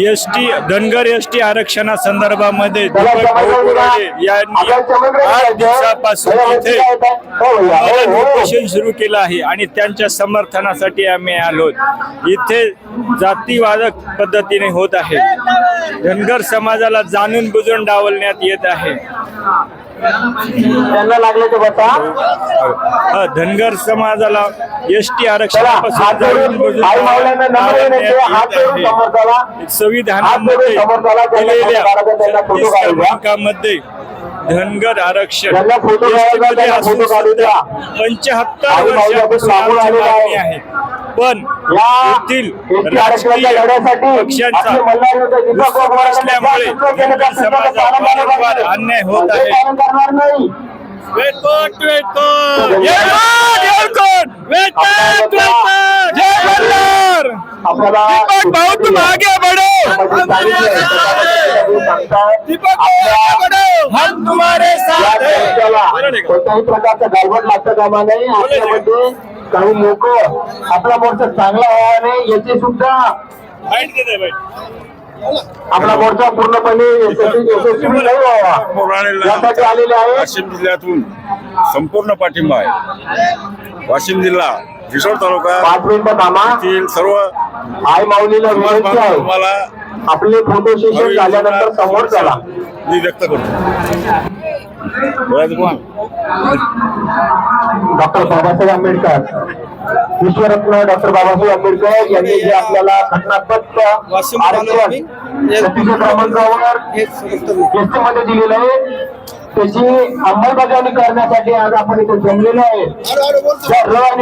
S T Dhangar S T भाऊ बोराडे यांनी आठ दिवसापासून इथे आंदोलन उपोषण सुरू केलं आहे आणि त्यांच्या समर्थनासाठी आम्ही आलो. इथे जातीवादक पद्धतीने होत आहे. धनगर समाजाला जाणून बुजून डावलण्यात येत आहे. त्यांना लागले ते बता धनगर समाजाला एस टी आहे. संविधानामध्ये दिलेल्या धनगर आरक्षण. पंच्याहत्तर वर्षापासून आहे. पण येथील राजकीय पक्षांचा असल्यामुळे समाजावर. अन्याय होत आहे. वेटकोट वेटकोट वेटकोट जय मल्हार दीपक भाऊ तुम आगे बढ़ो! दीपक भाऊ आगे बढ़ो! हम तुम्हारे साथ कोणत्याही प्रकारचा गालबट लागता कामा नाही आपल्यामध्ये काही लोक आपला मोर्चा चांगला व्हावा नाही याची सुद्धा आपला मोर्चा पूर्णपणे यशस्वी नाही व्हावा. यासाठी आलेले आहे वाशिम जिल्ह्यातून संपूर्ण पाठिंबा आहे. वाशिम जिल्हा रिसोड तालुका पाच मिनिटं थांबा. येथील सर्व आई माऊलीला विनंती आहे. तुम्हाला आपले फोटो सेशन झाल्यानंतर समोर चला. मी व्यक्त करतो. डॉक्टर बाबासाहेब आंबेडकर विश्वरत्न डॉक्टर बाबासाहेब आंबेडकर यांनी जे आपल्याला घटनात्मक आरक्षण क्रमांकावर दिलेलं आहे. त्याची अंमलबजावणी करण्यासाठी आज आपण इथे जमलेलो आहे.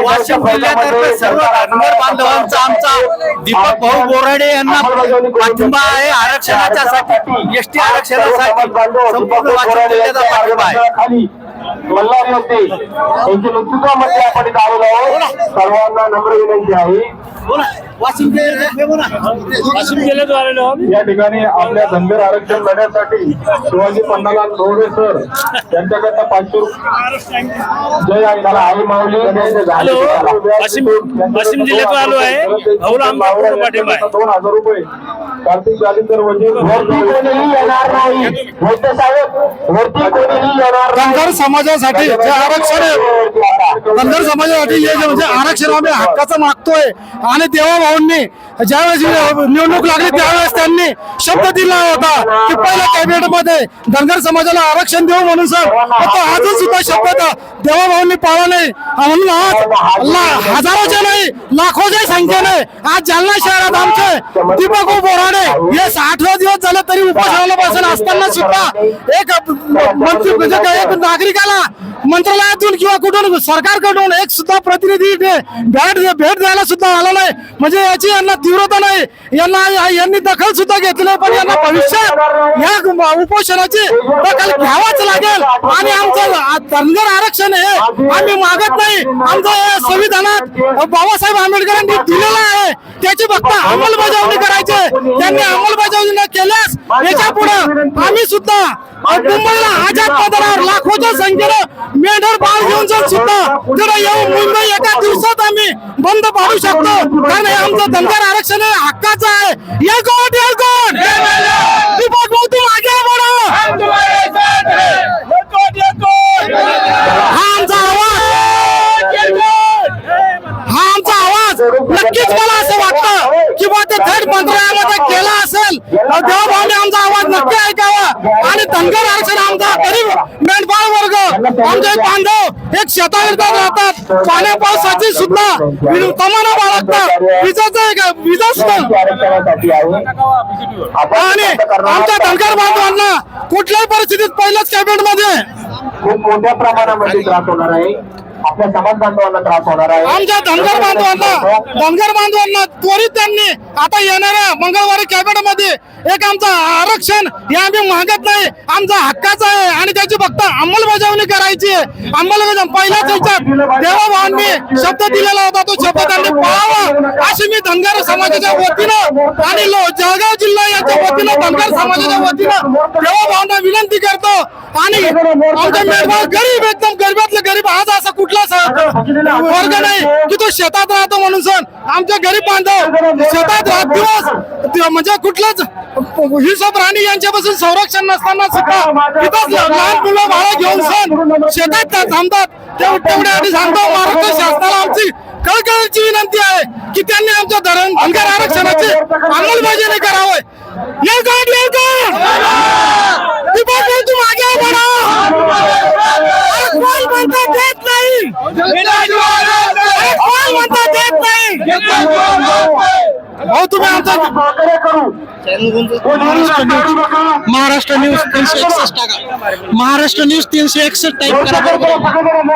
वाशिम जिल्ह्यातर्फे सर्व धनगर बांधवांचा आमचा दीपक भाऊ बोराडे यांना पाठिंबा आहे आरक्षणाच्यासाठी एसटी आरक्षणासाठी. संपूर्ण वाशिम जिल्ह्याचा पाठिंबा आहे. खाली मल्हार होते यांच्या नेतृत्वामध्ये आपण इथे आलेलो आहोत. सर्वांना नम्र विनंती आहे. वाशिम वाशिम जिल्ह्यात आलेलो. या ठिकाणी आपल्या धनगर आरक्षण लढ्यासाठी शिवाजी पन्नालाल मोरे सर यांच्याकडनं पाचशे रुपये जय आई मला आई माऊली हॅलो. वाशिम- वाशिम जिल्ह्यातून आलो आहे. भाऊला आमचा पूर्ण पाठिंबा आहे. दोन हजार रुपये कार्तिक जालिंदर वजीर वरती कोणीही येणार नाही मोठे साहेब वरती कोणीही येणार नाही धनगर समाजासाठी जे आरक्षण आहे धनगर समाजासाठी हे जे म्हणजे आरक्षण आम्ही हक्काचं मागतोय. आणि देवाभाऊंनी ज्यावेळेस निवडणूक लागली त्यावेळेस त्यांनी शब्द दिला होता की पहिल्या कॅबिनेटमध्ये धनगर समाजाला आरक्षण देऊ म्हणून सर. आता आजच सुद्धा शब्द देवाभाऊंनी पाळला नाही. म्हणून आज ला- हजारोच्या नाही लाखोच्या संख्येने आज जालना शहरात आमचे दीपक बोराडे हे आठवा दिवस झाले तरी उपोषणाला बसून असताना सुद्धा एक मंत्री म्हणजे एक नागरिकाला मंत्रालयातून किंवा कुठून सरकार सरकारकडून एक सुद्धा प्रतिनिधी भेट भेट द्यायला सुद्धा आला नाही. म्हणजे याची यांना तीव्रता नाही. यांना यांनी दखल सुद्धा घेतली नाही पण यांना भविष्यात या उपोषणाची दखल घ्यावाच लागेल. आणि आमचं धनगर आरक्षण हे आम्ही मागत नाही. आमचं संविधानात बाबासाहेब आंबेडकरांनी दिलेलं आहे. त्याची फक्त अंमलबजावणी करायची त्यांनी अंमलबजावणी न केल्यास याच्यापुढे आम्ही सुद्धा मुंबईला आझाद मैदानावर लाखोच्या संख्येनं मेंढर बाळ घेऊन जाऊन सुद्धा तिथे येऊन मुंबई एका दिवसात आम्ही बंद पाडू शकतो. कारण आमचं धनगर आरक्षण हे हक्काचं आहे. या कोण थेट केला असेल तर देवभावने आमचा आवाज नक्की ऐकावा. आणि धनगर आरक्षण आमचा गरीब मेंढपाळ वर्ग आमचे बांधव एक शेताविरतात राहतात. पाण्या पावसाची सुद्धा तमाना बाळगतात. विजाचा विजा सुद्धा आणि आमच्या धनगर बांधवांना कुठल्याही परिस्थितीत पहिल्याच कॅबिनेटमध्ये खूप मोठ्या प्रमाणामध्ये त्रास होणार आहे. आपल्या समाज बांधवांना त्रास होणार आहे. आमच्या धनगर बांधवांना धनगर बांधवांना त्वरित त्यांनी आता येणाऱ्या मंगळवारी कॅबिनेटमध्ये एक आमचं आरक्षण हे आम्ही मागत नाही. आमचा हक्काचं आहे आणि त्याची फक्त अंमलबजावणी करायची आहे. अंमलबजावणी पहिल्याच ह्याच्यात देवाभावांनी शब्द दिलेला होता तो शब्द त्यांनी पाळावा अशी मी धनगर समाजाच्या वतीनं आणि जळगाव जिल्हा याच्या वतीनं धनगर समाजाच्या वतीनं देवा भावना विनंती करतो. आणि आमचा मेळघाट गरीब एकदम गरीबातले गरीब आज असा कुठला वर्ग नाही की तो शेतात राहतो म्हणून सण आमच्या गरीब बांधव शेतात राहत दिवस म्हणजे कुठलाच हिशोब राणी यांच्यापासून संरक्षण नसताना सुद्धा तिथंच लहान मुलं बाळा घेऊन सण शेतात त्या थांबतात तेव- तेवढ्यासाठी सांगतो महाराष्ट्र शासनाला आमची कळकळीची विनंती आहे की त्यांनी आमच्या धरण धनगर आरक्षणाची अंमलबजावणी करावी दीपक भाऊ, भाऊ तुम्ही आमचा महाराष्ट्र न्यूज महाराष्ट्र न्यूज तीनशे एकसष्ट टाका. महाराष्ट्र न्यूज तीनशे एकसष्ट टाईप करा.